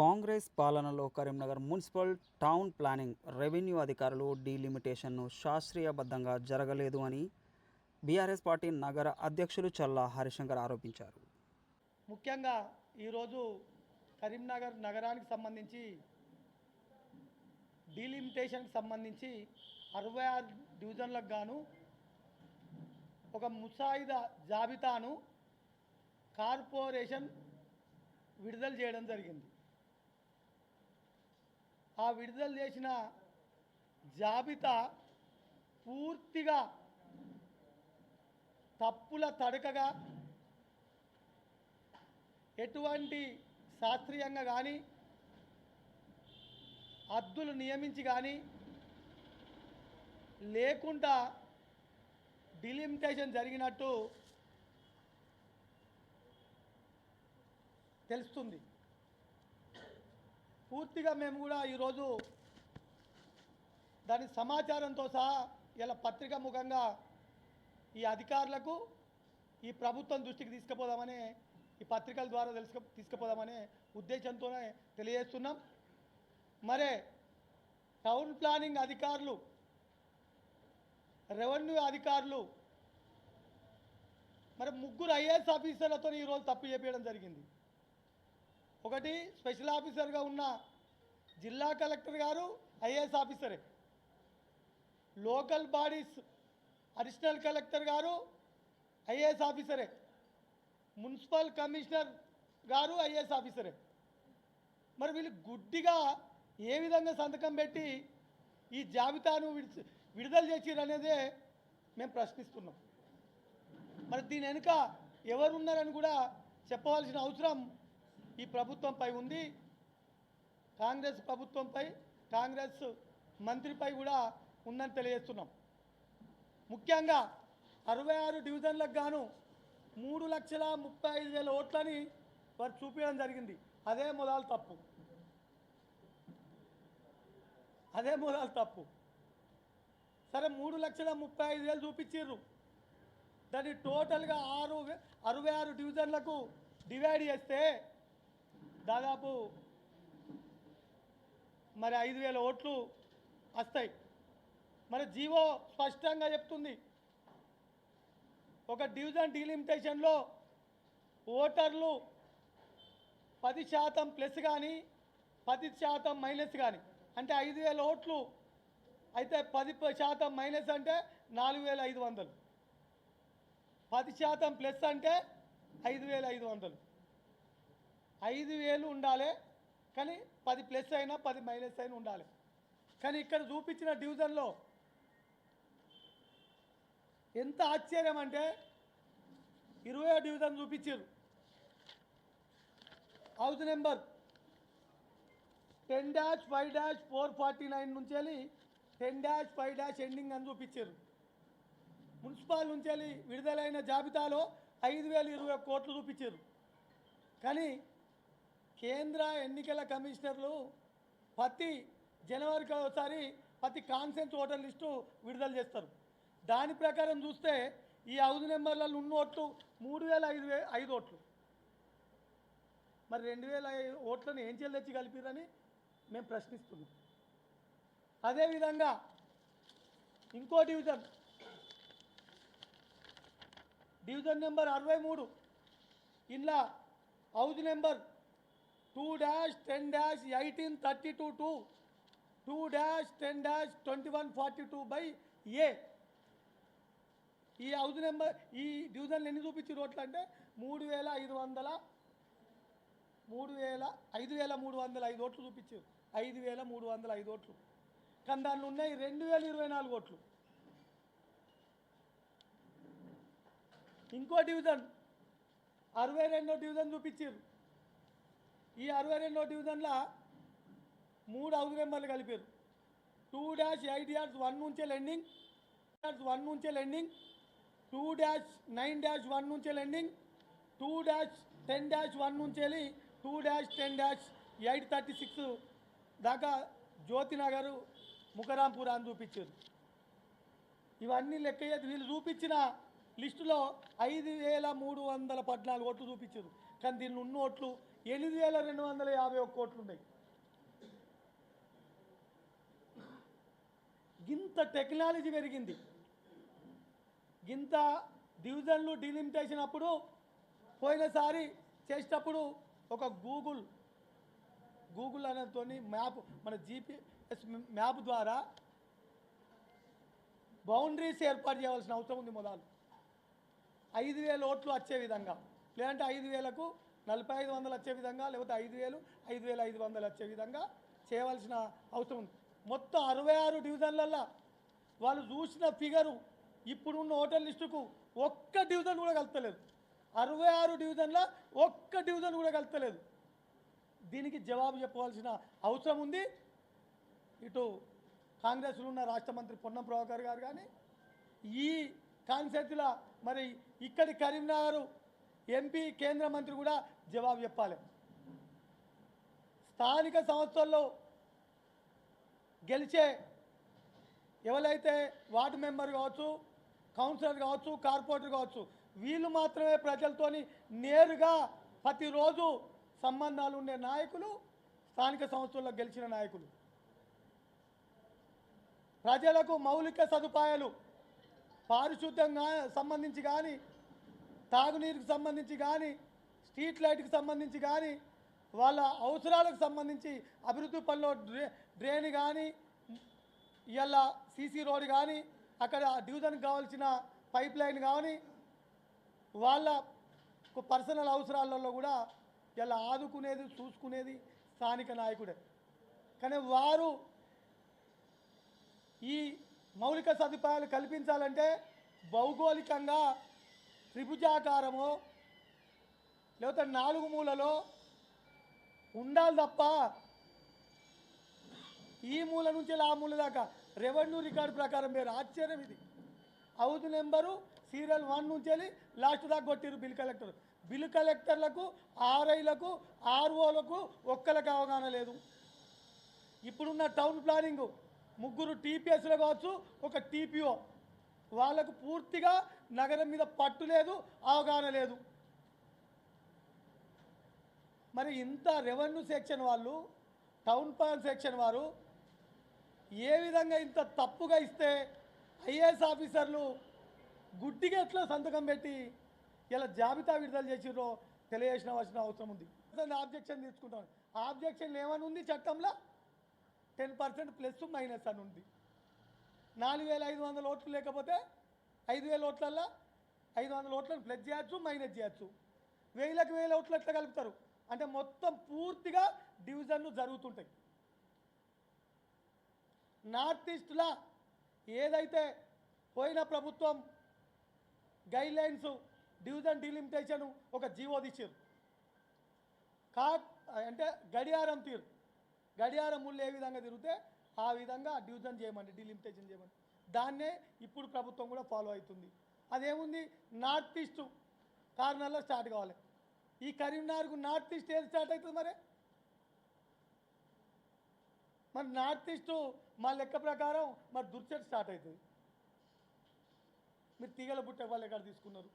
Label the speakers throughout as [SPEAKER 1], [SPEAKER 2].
[SPEAKER 1] కాంగ్రెస్ పాలనలో Karimnagar municipal town planning revenue అధికారులు డీలిమిటేషన్ను శాస్త్రీయబద్ధంగా జరగలేదు అని బీఆర్ఎస్ పార్టీ నగర అధ్యక్షులు చల్లా హరిశంకర్ ఆరోపించారు.
[SPEAKER 2] ముఖ్యంగా ఈరోజు కరీంనగర్ నగరానికి సంబంధించి డీలిమిటేషన్కి సంబంధించి అరవై ఆరు డివిజన్లకు గాను ఒక ముసాయిదా జాబితాను కార్పొరేషన్ విడుదల చేయడం జరిగింది. ఆ విడుదల చేసిన జాబితా పూర్తిగా తప్పుల తడకగా ఎటువంటి శాస్త్రీయంగా కానీ అద్దులు నియమించి కానీ లేకుండా డిలిమిటేషన్ జరిగినట్టు తెలుస్తుంది. పూర్తిగా మేము కూడా ఈరోజు దాని సమాచారంతో సహా ఇలా పత్రిక ముఖంగా ఈ అధికారులకు ఈ ప్రభుత్వం దృష్టికి తీసుకుపోదామని ఈ పత్రికల ద్వారా తెలుసు తీసుకుపోదామనే ఉద్దేశంతోనే తెలియజేస్తున్నాం. మరే టౌన్ ప్లానింగ్ అధికారులు రెవెన్యూ అధికారులు మరి ముగ్గురు ఐఏఎస్ ఆఫీసర్లతో ఈరోజు తప్పు చేపించడం జరిగింది. ఒకటి స్పెషల్ ఆఫీసర్గా ఉన్న జిల్లా కలెక్టర్ గారు ఐఏఎస్ ఆఫీసరే. లోకల్ బాడీస్ అడిషనల్ కలెక్టర్ గారు ఐఏఎస్ ఆఫీసరే. మున్సిపల్ కమిషనర్ గారు ఐఏఎస్ ఆఫీసరే. మరి వీళ్ళు గుడ్డిగా ఏ విధంగా సంతకం పెట్టి ఈ జాబితాను విడిచి విడుదల చేసిరు అనేదే మేము ప్రశ్నిస్తున్నాం. మరి దీని వెనుక ఎవరున్నారని కూడా చెప్పవలసిన అవసరం ఈ ప్రభుత్వంపై ఉంది. కాంగ్రెస్ ప్రభుత్వంపై కాంగ్రెస్ మంత్రిపై కూడా ఉందని తెలియజేస్తున్నాం. ముఖ్యంగా అరవై ఆరు డివిజన్లకు గాను మూడు లక్షల ముప్పై ఐదు వేల ఓట్లని వారు చూపించడం జరిగింది. అదే మొదలు తప్పు. అదే మొదలు తప్పు. సరే మూడు లక్షల ముప్పై ఐదు వేలు చూపించారు దాన్ని టోటల్గా ఆరు అరవై ఆరు డివిజన్లకు డివైడ్ చేస్తే దాదాపు మరి ఐదు వేల ఓట్లు వస్తాయి. మరి జీవో స్పష్టంగా చెప్తుంది. ఒక డివిజన్ డీలిమిటేషన్లో ఓటర్లు పది శాతం ప్లస్ కానీ పది శాతం మైనస్ కానీ అంటే ఐదు వేల ఓట్లు అయితే పది శాతం మైనస్ అంటే నాలుగు వేల ఐదు వందలు. పది శాతం ప్లస్ అంటే ఐదు వేల ఐదు వందలు. ఐదు వేలు ఉండాలి కానీ పది ప్లస్ అయినా పది మైనస్ అయినా ఉండాలి. కానీ ఇక్కడ చూపించిన డివిజన్లో ఎంత ఆశ్చర్యం అంటే ఇరవై డివిజన్ చూపించారు. House number ten dash five dash four forty nine నుంచి వెళ్ళి ten dash five dash ending అని చూపించారు. మున్సిపాల్ నుంచి వెళ్ళి విడుదలైన జాబితాలో ఐదు వేల ఇరవై కోట్లు చూపించారు. కానీ కేంద్ర ఎన్నికల కమిషనర్లు ప్రతి జనవరికి ఒకసారి ప్రతి కాన్సెన్స్ ఓటర్ లిస్టు విడుదల చేస్తారు. దాని ప్రకారం చూస్తే ఈ ఐదు నెంబర్లలో ఉన్న ఓట్లు మూడు వేల ఐదు వే ఐదు ఓట్లు. మరి రెండు వేల ఓట్లను ఏం చేయాలి తెచ్చి కలిపిరని మేము ప్రశ్నిస్తున్నాం. అదేవిధంగా ఇంకో డివిజన్. డివిజన్ నెంబర్ అరవై మూడు. ఇంట్లో house number two dash ten dash eighteen thirty two two two dash ten dash twenty one forty two by A E house number ఈ డివిజన్లు ఎన్ని చూపించి రోడ్లు అంటే మూడు వేల ఐదు వందల మూడు వేల ఐదు వేల మూడు వందల ఐదు ఓట్లు చూపించారు. ఐదు వేల మూడు వందల ఐదు ఓట్లు. కానీ దానిలో ఉన్నాయి రెండు వేల ఇరవై నాలుగు ఓట్లు. ఇంకో డివిజన్ అరవై రెండో డివిజన్ చూపించారు. ఈ అరవై రెండో డివిజన్లో మూడు హౌస్ నెంబర్లు కలిపారు. Two dash eight dash one నుంచే లెండింగ్. డాష్ వన్ నుంచే ending. Two dash nine dash one నుంచే ending. Two dash ten dash one నుంచి వెళ్ళి two dash ten dash eight thirty six దాకా జ్యోతినగర్ ముఖరాంపూర్ అని చూపించారు. ఇవన్నీ లెక్క చేసి వీళ్ళు చూపించిన లిస్టులో ఐదు వేల మూడు వందల పద్నాలుగు ఓట్లు చూపించారు. కానీ దీన్ని ఉన్న ఓట్లు ఎనిమిది వేల రెండు వందల యాభై ఒక్క కోట్లు ఉన్నాయి ఇంత టెక్నాలజీ పెరిగింది. ఇంత డివిజన్లు డిలిమిటేషన్ అప్పుడు పోయినసారి చేసేటప్పుడు ఒక గూగుల్ గూగుల్ అనేతో మ్యాప్ మన జీపీఎస్ మ్యాప్ ద్వారా బౌండరీస్ ఏర్పాటు చేయవలసిన అవసరం ఉంది మొదలు. ఐదు వేల ఓట్లు వచ్చే విధంగా. లేదంటే ఐదు వేలకు నలభై ఐదు వందలు వచ్చే విధంగా లేకపోతే ఐదు వేలు ఐదు వేల ఐదు వందలు వచ్చే విధంగా చేయవలసిన అవసరం ఉంది. మొత్తం అరవై ఆరు డివిజన్లల్లో వాళ్ళు చూసిన ఫిగరు ఇప్పుడున్న హోటల్ లిస్టుకు ఒక్క డివిజన్ కూడా కలుతలేదు అరవై ఆరు డివిజన్ల ఒక్క డివిజన్ కూడా కలుతలేదు దీనికి జవాబు చెప్పవలసిన అవసరం ఉంది. ఇటు కాంగ్రెస్లో ఉన్న రాష్ట్ర మంత్రి పొన్నం ప్రభాకర్ గారు కానీ ఈ కాన్సెప్ట్లో మరి ఇక్కడి కరీంనగర్ ఎంపీ కేంద్ర మంత్రి కూడా జవాబు చెప్పాలి. స్థానిక సంస్థల్లో గెలిచే ఎవరైతే వార్డు మెంబర్ కావచ్చు కౌన్సిలర్ కావచ్చు కార్పొరేటర్ కావచ్చు వీళ్ళు మాత్రమే ప్రజలతోని నేరుగా ప్రతిరోజు సంబంధాలు ఉండే నాయకులు స్థానిక సంస్థల్లో గెలిచిన నాయకులు. ప్రజలకు మౌలిక సదుపాయాలు పారిశుద్ధ్యం సంబంధించి కానీ తాగునీరుకు సంబంధించి కానీ స్ట్రీట్ లైట్కి సంబంధించి కానీ వాళ్ళ అవసరాలకు సంబంధించి అభివృద్ధి పనిలో డ్రే డ్రైన్ కానీ ఇవాళ సీసీ రోడ్ కానీ అక్కడ డివిజన్కి కావాల్సిన పైప్ లైన్ కానీ వాళ్ళ పర్సనల్ అవసరాలలో కూడా ఇలా ఆదుకునేది చూసుకునేది స్థానిక నాయకుడే. కానీ వారు ఈ మౌలిక సదుపాయాలు కల్పించాలంటే భౌగోళికంగా త్రిభుజాకారమో లేకపోతే నాలుగు మూలలో ఉండాలి తప్ప ఈ మూల నుంచి ఆ మూల దాకా రెవెన్యూ రికార్డు ప్రకారం వేరు. ఆశ్చర్యం ఇది. హౌస్ నెంబరు సీరియల్ వన్ నుంచి వెళ్ళి లాస్ట్ దాకా కొట్టిరు బిల్ కలెక్టర్. బిల్ కలెక్టర్లకు ఆర్ఐలకు ఆర్ఓలకు ఒక్కలకు అవగాహన లేదు. ఇప్పుడున్న టౌన్ ప్లానింగ్ ముగ్గురు టీపీఎస్లో కావచ్చు ఒక టీపీఓ. వాళ్ళకు పూర్తిగా నగరం మీద పట్టు లేదు అవగాహన లేదు. మరి ఇంత రెవెన్యూ సెక్షన్ వాళ్ళు టౌన్ ప్లాన్ సెక్షన్ వారు ఏ విధంగా ఇంత తప్పుగా ఇస్తే ఐఏఎస్ ఆఫీసర్లు గుడ్డిగా ఎట్లా సంతకం పెట్టి ఇలా జాబితా విడుదల చేసిరో తెలియజేసిన అవసరం ఉంది. ఆబ్జెక్షన్ తీసుకుంటాం ఆబ్జెక్షన్ ఏమని ఉంది చట్టంలో? టెన్ పర్సెంట్ ప్లస్ మైనస్ అని ఉంది. నాలుగు వేల ఐదు వందల ఓట్లు లేకపోతే ఐదు వేల ఓట్లల్లో? ఐదు వందల ఓట్లను ప్లస్ చేయొచ్చు మైనస్ చేయొచ్చు. వేలకు వేల ఓట్లు ఎట్లా కలుపుతారు? అంటే మొత్తం పూర్తిగా డివిజన్లు జరుగుతుంటాయి. నార్త్ ఈస్ట్లో ఏదైతే పోయిన ప్రభుత్వం గైడ్లైన్స్ డివిజన్ డిలిమిటేషన్ ఒక జీవో తీసారు కా అంటే గడియారం తీరు. గడియారం ముళ్ళు ఏ విధంగా తిరిగితే ఆ విధంగా డివిజన్ చేయమండి డిలిమిటేషన్ చేయమని దాన్నే ఇప్పుడు ప్రభుత్వం కూడా ఫాలో అవుతుంది. అదేముంది? నార్త్ ఈస్ట్ కార్నర్లో స్టార్ట్ కావాలి. ఈ కరీంనగర్కు నార్త్ ఈస్ట్ ఏది స్టార్ట్ అవుతుంది మరి? మరి నార్త్ ఈస్ట్ మా లెక్క ప్రకారం మరి దుర్చెట్ స్టార్ట్ అవుతుంది. మీరు తీగల బుట్ట వాళ్ళు ఎక్కడ తీసుకున్నారు?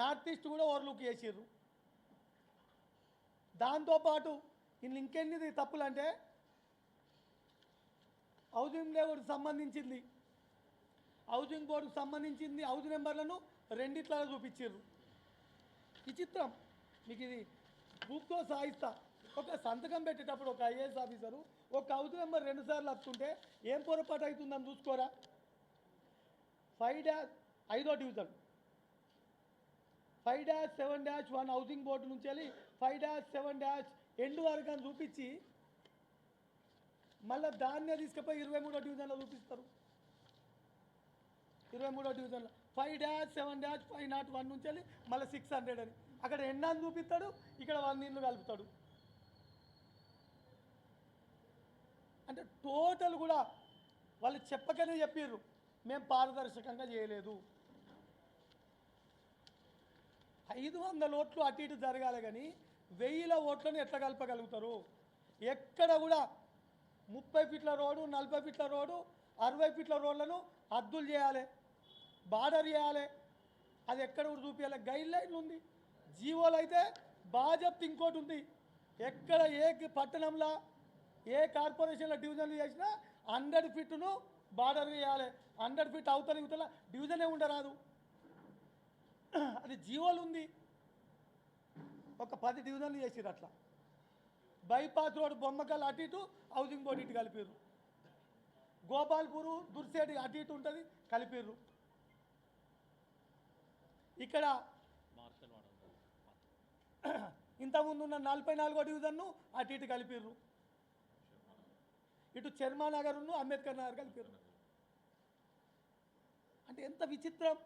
[SPEAKER 2] నార్త్ ఈస్ట్ కూడా ఓవర్లుక్ చేసారు దాంతోపాటు ఇన్ని ఇంకెన్ని తప్పులు అంటే హౌసింగ్ బోర్డుకు సంబంధించింది. హౌసింగ్ బోర్డుకు సంబంధించింది హౌస్ నెంబర్లను రెండిట్లా చూపించారు విచిత్రం మీకు ఇది బుక్తో సాయిస్తా ఒక సంతకం పెట్టేటప్పుడు ఒక ఐఏఎస్ ఆఫీసరు ఒక హౌస్ నెంబర్ రెండుసార్లు అప్పుకుంటే వస్తుంటే ఏం పొరపాటు అవుతుందని చూసుకోరా? ఫైవ్ డాష్ ఐదో division. Five dash seven dash one housing board నుంచి వెళ్ళి five dash seven dash end వరకు అని చూపించి మళ్ళీ దాన్నే తీసుకుపోయి ఇరవై మూడో డివిజన్లో చూపిస్తారు. ఇరవై మూడో డివిజన్లో. Five dash seven dash five nought one నుంచి వెళ్ళి మళ్ళీ సిక్స్ హండ్రెడ్ అని. అక్కడ ఎండ్ అని చూపిస్తాడు? ఇక్కడ వన్ నీళ్ళు కలుపుతాడు. అంటే టోటల్ కూడా వాళ్ళు చెప్పకనే చెప్పారు మేము పారదర్శకంగా చేయలేదు. ఐదు వందల ఓట్లు అటు ఇటు జరగాలి కానీ వెయ్యిల ఓట్లను ఎట్లా కలపగలుగుతారు? ఎక్కడ కూడా ముప్పై ఫీట్ల రోడ్డు నలభై ఫీట్ల రోడ్డు అరవై ఫీట్ల రోడ్లను అద్దులు చేయాలి బార్డర్ చేయాలి. అది ఎక్కడ కూడా చూపించాలి గైడ్ లైన్ ఉంది. జీవోలు అయితే బాజప్తి ఇంకోటి ఉంది. ఎక్కడ ఏ పట్టణంలో ఏ కార్పొరేషన్లో డివిజన్లు చేసినా హండ్రెడ్ ఫీట్ను బార్డర్ వేయాలి హండ్రెడ్ ఫీట్ అవతల ఇవతల డివిజనే ఉండరాదు. అది జీవోలు ఉంది. ఒక పది డివిజన్లు చేసిరు అట్లా. బైపాస్ రోడ్ బొమ్మకల్ అటు ఇటు హౌసింగ్ బోర్డు ఇటు కలిపిర్రు. గోపాల్పూరు దుర్సేటి అటు ఇటు ఉంటుంది కలిపిర్రు. ఇక్కడ ఇంతకుముందు ఉన్న నలభై నాలుగో డివిజన్ను అటు ఇటు కలిపిర్రు. ఇటు చర్మానగర్ను అంబేద్కర్ నగర్ కలిపిర్రు. అంటే ఎంత విచిత్రం.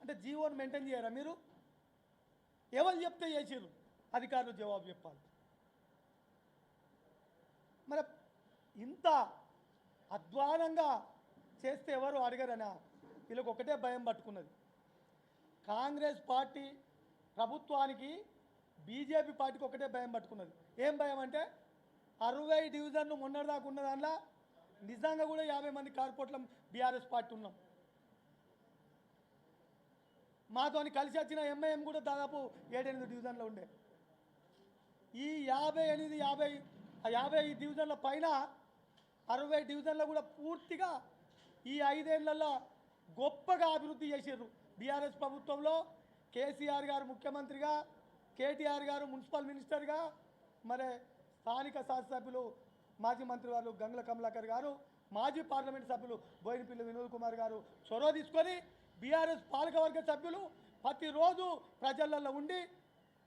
[SPEAKER 2] అంటే జీవోని మెయింటైన్ చేయరా మీరు? ఎవరు చెప్తే చేసిర్రు? అధికారులు జవాబు చెప్పాలి. మరి ఇంత అధ్వానంగా చేస్తే ఎవరు అడగరనా? వీళ్ళకి ఒకటే భయం పట్టుకున్నది. కాంగ్రెస్ పార్టీ ప్రభుత్వానికి బీజేపీ పార్టీకి ఒకటే భయం పట్టుకున్నది. ఏం భయం అంటే అరవై డివిజన్లు మొన్నటిదాకా ఉన్న దానిలో నిజంగా కూడా యాభై మంది కార్పొరేట్ల బీఆర్ఎస్ పార్టీ ఉన్నాం. మాతోని కలిసి వచ్చిన ఎంఐఎం కూడా దాదాపు ఏడెనిమిది డివిజన్లో ఉండే. ఈ యాభై ఎనిమిది యాభై ఆ యాభై డివిజన్ల పైన అరవై డివిజన్లు కూడా పూర్తిగా ఈ ఐదేళ్ళలో గొప్పగా అభివృద్ధి చేసారు బీఆర్ఎస్ ప్రభుత్వంలో కేసీఆర్ గారు ముఖ్యమంత్రిగా కేటీఆర్ గారు మున్సిపల్ మినిస్టర్గా మరి స్థానిక శాసనసభ్యులు మాజీ మంత్రి వారు గంగుల కమలాకర్ గారు మాజీ పార్లమెంట్ సభ్యులు బోయినపిల్లి వినోద్ కుమార్ గారు చొరవ తీసుకొని బీఆర్ఎస్ పాలకవర్గ సభ్యులు ప్రతిరోజు ప్రజలలో ఉండి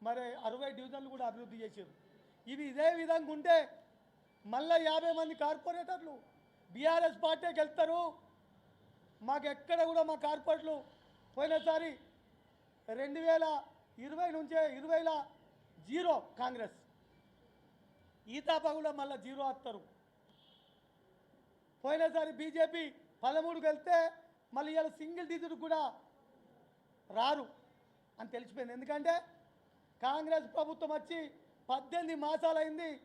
[SPEAKER 2] మరి అరవై డివిజన్లు కూడా అభివృద్ధి చేశారు ఇవి ఇదే విధంగా ఉంటే మళ్ళీ యాభై మంది కార్పొరేటర్లు బీఆర్ఎస్ పార్టీకి వెళ్తారు. మాకు ఎక్కడ కూడా మా కార్పొరేట్లు పోయినసారి రెండు వేల ఇరవై నుంచే ఇరవైల జీరో కాంగ్రెస్. ఈ తాప కూడా మళ్ళీ జీరో వస్తారు పోయినసారి బీజేపీ పదమూడుకి వెళ్తే మళ్ళీ ఇలా సింగిల్ డిజిట్ కూడా రారు అని తెలిసిపోయింది. ఎందుకంటే కాంగ్రెస్ ప్రభుత్వం వచ్చి పద్దెనిమిది మాసాలైంది.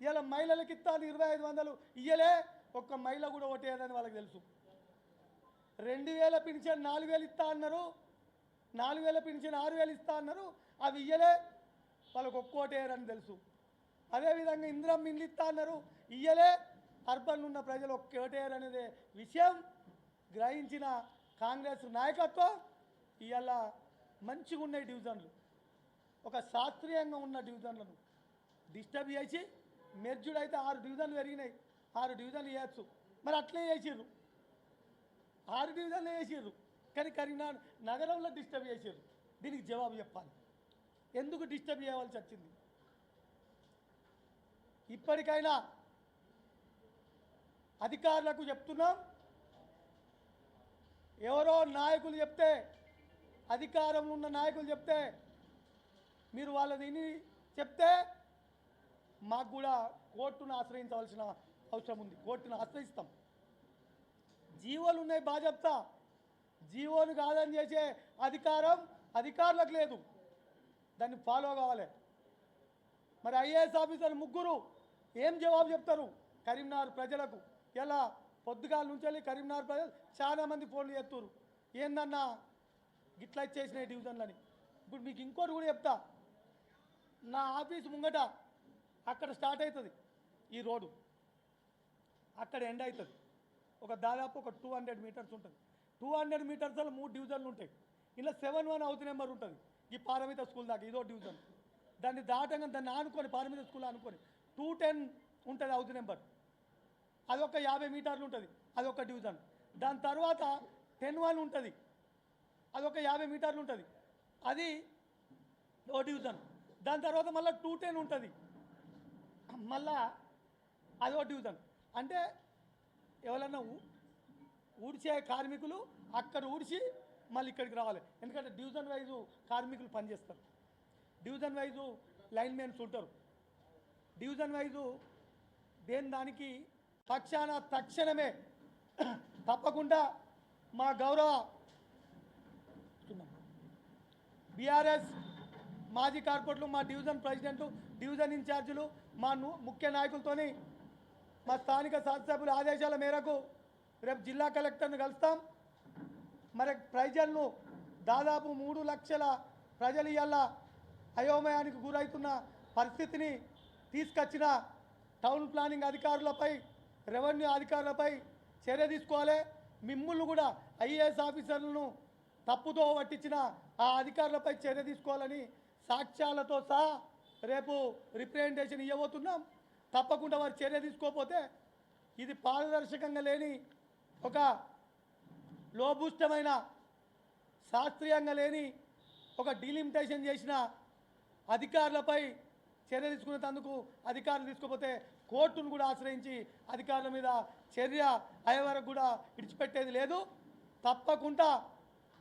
[SPEAKER 2] ఇలా మహిళలకి ఇస్తాను ఇరవై ఐదు వందలు. ఇయ్యలే ఒక్క మహిళ కూడా ఓటేయదని వాళ్ళకి తెలుసు. రెండు వేల పింఛన్ నాలుగు వేలు ఇస్తా అన్నారు. నాలుగు వేల పింఛన్ ఆరు వేలు ఇస్తా అన్నారు. అవి ఇయ్యలే వాళ్ళకి ఒక్కోటేయరని తెలుసు. అదేవిధంగా ఇంద్రం ఇండ్లు ఇస్తా అన్నారు. ఇయ్యలే అర్బన్ ఉన్న ప్రజలు ఒక్క విషయం. గ్రహించిన కాంగ్రెస్ నాయకత్వం. ఇవాళ మంచిగా ఉన్నాయి డివిజన్లు. ఒక శాస్త్రీయంగా ఉన్న డివిజన్లను డిస్టర్బ్ చేసి మెర్జుడు అయితే ఆరు డివిజన్లు పెరిగినాయి. ఆరు డివిజన్లు చేయొచ్చు. మరి అట్లే చేసిర్రు. ఆరు డివిజన్లు వేసిర్రు కానీ కరీంనగర్ నగరంలో డిస్టర్బ్ చేసిర్రు. దీనికి జవాబు చెప్పాలి. ఎందుకు డిస్టర్బ్ చేయవలసి వచ్చింది? ఇప్పటికైనా అధికారులకు చెప్తున్నాం. ఎవరో నాయకులు చెప్తే అధికారంలో ఉన్న నాయకులు చెప్తే మీరు వాళ్ళని చెప్తే మాకు కూడా కోర్టును ఆశ్రయించవలసిన అవసరం ఉంది. కోర్టును ఆశ్రయిస్తాం. జీవోలు ఉన్నాయి బాధ్యత జీవోను కాదని చేసే అధికారం అధికారులకు లేదు. దాన్ని ఫాలో కావాలి. మరి ఐఏఎస్ ఆఫీసర్ ముగ్గురు ఏం జవాబు చెప్తారు? కరీంనగర్ ప్రజలకు. ఎలా? పొద్దుగాల నుంచి వెళ్ళి కరీంనగర్ ప్రజలు చాలామంది ఫోన్లు చేస్తారు ఏందన్నా గిట్లా ఇచ్చేసినాయి డివిజన్లని? ఇప్పుడు మీకు ఇంకోటి కూడా చెప్తా. నా ఆఫీస్ ముంగట అక్కడ స్టార్ట్ అవుతుంది ఈ రోడ్డు. అక్కడ ఎండ్ అవుతుంది. ఒక దాదాపు ఒక టూ హండ్రెడ్ మీటర్స్ ఉంటుంది. టూ హండ్రెడ్ మీటర్స్లో మూడు డివిజన్లు ఉంటాయి. ఇలా సెవెన్ వన్ హౌస్ నెంబర్ ఉంటుంది. ఈ పారమిత స్కూల్ దాకా ఇదో డివిజన్. దాన్ని దాటంగా దాన్ని ఆనుకొని పారమిత స్కూల్ ఆనుకొని టూ టెన్ ఉంటుంది హౌస్ నెంబర్. అదొక యాభై మీటర్లు ఉంటుంది. అదొక డివిజన్. దాని తర్వాత టెన్ వన్ ఉంటుంది. అదొక యాభై మీటర్లు ఉంటుంది. అది ఓ డివిజన్. దాని తర్వాత మళ్ళీ టూ టెన్ ఉంటుంది. మళ్ళా అదో డివిజన్. అంటే ఎవరన్నా ఊ- ఊడ్చే కార్మికులు అక్కడ ఊడ్చి మళ్ళీ ఇక్కడికి రావాలి. ఎందుకంటే డివిజన్ వైజు కార్మికులు పనిచేస్తారు. డివిజన్ వైజు లైన్ మెన్స్ ఉంటారు. డివిజన్ వైజు దేని దానికి తక్షణ తక్షణమే తప్పకుండా మా గౌరవ బీఆర్ఎస్ మాజీ కార్పొరేట్లు మా డివిజన్ ప్రెసిడెంట్లు డివిజన్ ఇన్ఛార్జీలు మా ముఖ్య నాయకులతోని మా స్థానిక శాసనసభ్యుల ఆదేశాల మేరకు రేపు జిల్లా కలెక్టర్ను కలుస్తాం. మరి ప్రజలను దాదాపు మూడు లక్షల ప్రజలు ఇవాళ అయోమయానికి గురవుతున్న పరిస్థితిని తీసుకొచ్చిన టౌన్ ప్లానింగ్ అధికారులపై రెవెన్యూ అధికారులపై చర్య తీసుకోవాలి. మిమ్మల్ని కూడా ఐఏఎస్ ఆఫీసర్లను తప్పుతో పట్టించిన ఆ అధికారులపై చర్య తీసుకోవాలని సాక్ష్యాలతో సహా రేపు రిప్రజెంటేషన్ ఇవ్వబోతున్నాం. తప్పకుండా వారు చర్య తీసుకోకపోతే ఇది పారదర్శకంగా లేని ఒక లోభూష్టమైన శాస్త్రీయంగా లేని ఒక డీలిమిటేషన్ చేసిన అధికారులపై చర్య తీసుకునేందుకు అధికారులు తీసుకోకపోతే కోర్టును కూడా ఆశ్రయించి అధికారుల మీద చర్య అయ్యే వరకు కూడా విడిచిపెట్టేది లేదు. తప్పకుండా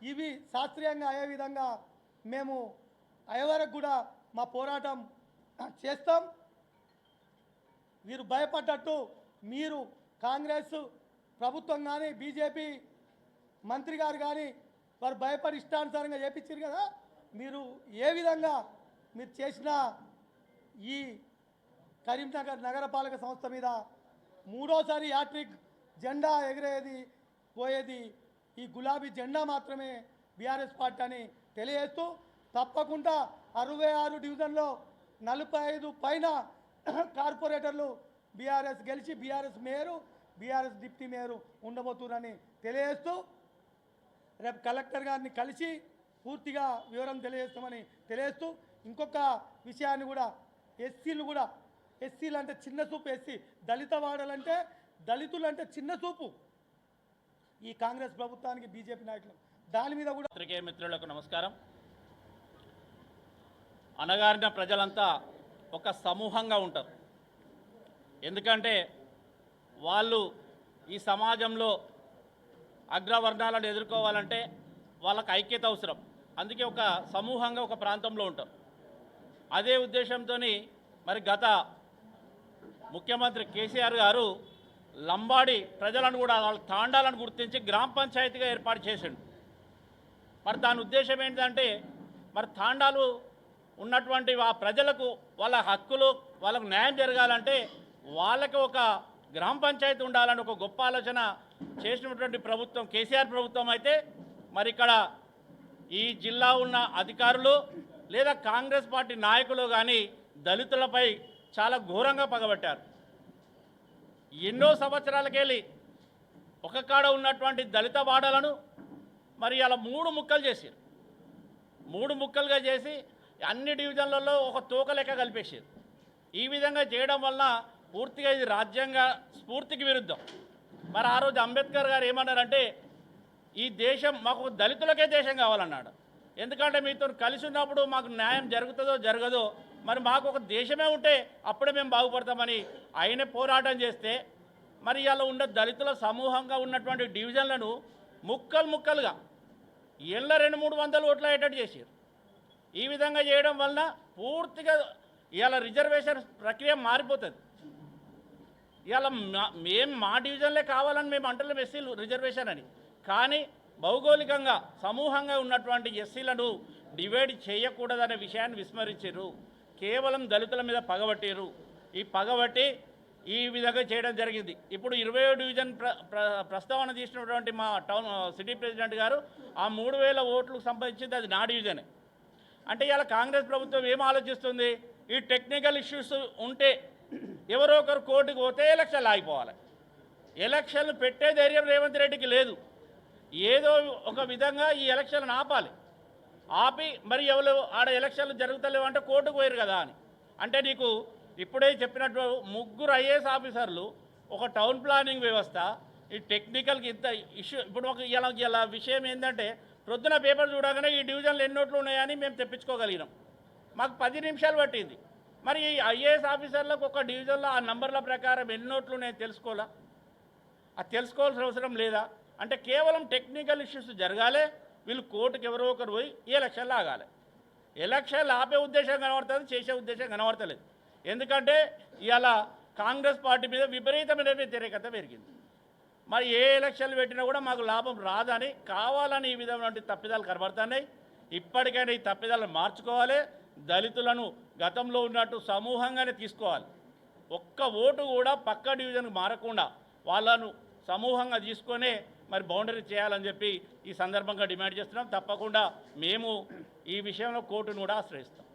[SPEAKER 2] ఇవి శాస్త్రీయంగా అయ్యే విధంగా మేము అయ్యే వరకు కూడా మా పోరాటం చేస్తాం. వీరు భయపడ్డట్టు మీరు కాంగ్రెస్ ప్రభుత్వం కానీ బీజేపీ మంత్రి గారు కానీ వారు భయపడి ఇష్టానుసారంగా చేపించారు కదా. మీరు ఏ విధంగా మీరు చేసిన ఈ కరీంనగర్ నగరపాలక సంస్థ మీద మూడోసారి యాట్రిక్ జెండా ఎగిరేది పోయేది ఈ గులాబీ జెండా మాత్రమే బీఆర్ఎస్ పార్టీ అని తెలియజేస్తూ తప్పకుండా అరవై ఆరు డివిజన్లో నలభై ఐదు పైన కార్పొరేటర్లు బీఆర్ఎస్ గెలిచి BRS mayor BRS deputy mayor ఉండబోతున్నారని తెలియజేస్తూ రేపు కలెక్టర్ గారిని కలిసి పూర్తిగా వివరం తెలియజేస్తామని తెలియజేస్తూ ఇంకొక విషయాన్ని కూడా ఎస్సీలు కూడా ఎస్సీలు అంటే చిన్న చూపు ఎస్సీ దళిత వాడలంటే దళితులు అంటే చిన్న చూపు ఈ కాంగ్రెస్ ప్రభుత్వానికి బీజేపీ నాయకులు దాని మీద కూడా
[SPEAKER 3] పత్రికేయ మిత్రులకు నమస్కారం. అనగారిన ప్రజలంతా ఒక సమూహంగా ఉంటారు. ఎందుకంటే వాళ్ళు ఈ సమాజంలో అగ్రవర్ణాలను ఎదుర్కోవాలంటే వాళ్ళకి ఐక్యత అవసరం. అందుకే ఒక సమూహంగా ఒక ప్రాంతంలో ఉంటారు. అదే ఉద్దేశంతో మరి గత ముఖ్యమంత్రి కేసీఆర్ గారు లంబాడి ప్రజలను కూడా వాళ్ళ తాండాలను గుర్తించి గ్రామ పంచాయతీగా ఏర్పాటు చేసిండు. మరి దాని ఉద్దేశం ఏంటంటే మరి తాండాలు ఉన్నటువంటి ఆ ప్రజలకు వాళ్ళ హక్కులు వాళ్ళకు న్యాయం జరగాలంటే వాళ్ళకి ఒక గ్రామ పంచాయతీ ఉండాలని ఒక గొప్ప ఆలోచన చేసినటువంటి ప్రభుత్వం కేసీఆర్ ప్రభుత్వం అయితే మరి ఇక్కడ ఈ జిల్లా ఉన్న అధికారులు లేదా కాంగ్రెస్ పార్టీ నాయకులు కానీ దళితులపై చాలా ఘోరంగా పగబట్టారు. ఎన్నో సంవత్సరాలకెళ్ళి ఒక కాడ ఉన్నటువంటి దళిత వాడలను మరి అలా మూడు ముక్కలు చేశారు మూడు ముక్కలుగా చేసి అన్ని డివిజన్లలో ఒక తూక లెక్క కలిపేసారు ఈ విధంగా చేయడం వలన పూర్తిగా ఇది రాజ్యాంగ స్ఫూర్తికి విరుద్ధం. మరి ఆ రోజు అంబేద్కర్ గారు ఏమన్నారంటే ఈ దేశం మాకు దళితులకే దేశం కావాలన్నాడు. ఎందుకంటే మీతో కలిసి ఉన్నప్పుడు మాకు న్యాయం జరుగుతుందో జరగదో మరి మాకు ఒక దేశమే ఉంటే అప్పుడే మేము బాగుపడతామని ఆయన పోరాటం చేస్తే మరి ఇలా ఉన్న దళితుల సమూహంగా ఉన్నటువంటి డివిజన్లను ముక్కలు ముక్కలుగా ఏళ్ళ రెండు మూడు వందల ఓట్లు అయ్యేటట్టు చేసారు ఈ విధంగా చేయడం వలన పూర్తిగా ఇవాళ రిజర్వేషన్ ప్రక్రియ మారిపోతుంది. ఇవాళ మేము మేం మా డివిజన్లే కావాలని మేము అంటలేం ఎస్సీలు రిజర్వేషన్ అని. కానీ భౌగోళికంగా సమూహంగా ఉన్నటువంటి ఎస్సీలను డివైడ్ చేయకూడదనే విషయాన్ని విస్మరించారు కేవలం దళితుల మీద పగబట్టారు ఈ పగబట్టి ఈ విధంగా చేయడం జరిగింది. ఇప్పుడు ఇరవై డివిజన్ ప్ర ప్ర- ప్రస్తావన తీసినటువంటి మా టౌన్ సిటీ ప్రెసిడెంట్ గారు ఆ మూడు వేల ఓట్లకు సంబంధించింది అది నా డివిజనే. అంటే ఇలా కాంగ్రెస్ ప్రభుత్వం ఏం ఆలోచిస్తుంది? ఈ టెక్నికల్ ఇష్యూస్ ఉంటే ఎవరో ఒకరు కోర్టుకు పోతే ఎలక్షన్లు ఆగిపోవాలి. ఎలక్షన్లు పెట్టే ధైర్యం రేవంత్ రెడ్డికి లేదు. ఏదో ఒక విధంగా ఈ ఎలక్షన్లను ఆపాలి. ఆపి మరి ఎవరు ఆడ ఎలక్షన్లు జరుగుతలేవు అంటే కోర్టుకు పోయారు కదా అని. అంటే నీకు ఇప్పుడే చెప్పినట్టు ముగ్గురు ఐఏఎస్ ఆఫీసర్లు ఒక టౌన్ ప్లానింగ్ వ్యవస్థ ఈ టెక్నికల్కి ఇంత ఇష్యూ ఇప్పుడు ఒక ఇలా ఇలా విషయం ఏంటంటే ప్రొద్దున పేపర్ చూడగానే ఈ డివిజన్లు ఎన్ని నోట్లు ఉన్నాయని మేము తెప్పించుకోగలిగినాం. మాకు పది నిమిషాలు పట్టింది. మరి ఈ ఐఏఎస్ ఆఫీసర్లకు ఒక డివిజన్లో ఆ నంబర్ల ప్రకారం ఎన్ని నోట్లు నేను తెలుసుకోవాలా? అది తెలుసుకోవాల్సిన అవసరం లేదా? అంటే కేవలం టెక్నికల్ ఇష్యూస్ జరగాలి వీళ్ళు కోర్టుకు ఎవరో ఒకరు పోయి ఎలక్షన్లు ఆగాలి ఎలక్షన్లు ఆపే ఉద్దేశం కనబడుతుంది చేసే ఉద్దేశం కనబడతలేదు. ఎందుకంటే ఇవాళ కాంగ్రెస్ పార్టీ మీద విపరీతమైన వ్యతిరేకత పెరిగింది. మరి ఏ ఎలక్షన్లు పెట్టినా కూడా మాకు లాభం రాదని కావాలని ఈ విధమైనటువంటి తప్పిదాలు కనబడుతున్నాయి. ఇప్పటికైనా ఈ తప్పిదాలను మార్చుకోవాలి. దళితులను గతంలో ఉన్నట్టు సమూహంగానే తీసుకోవాలి. ఒక్క ఓటు కూడా పక్క డివిజన్కి మారకుండా వాళ్ళను సమూహంగా తీసుకొనే మరి బౌండరీ చేయాలని చెప్పి ఈ సందర్భంగా డిమాండ్ చేస్తున్నాం. తప్పకుండా మేము ఈ విషయంలో కోర్టును కూడా ఆశ్రయిస్తాం.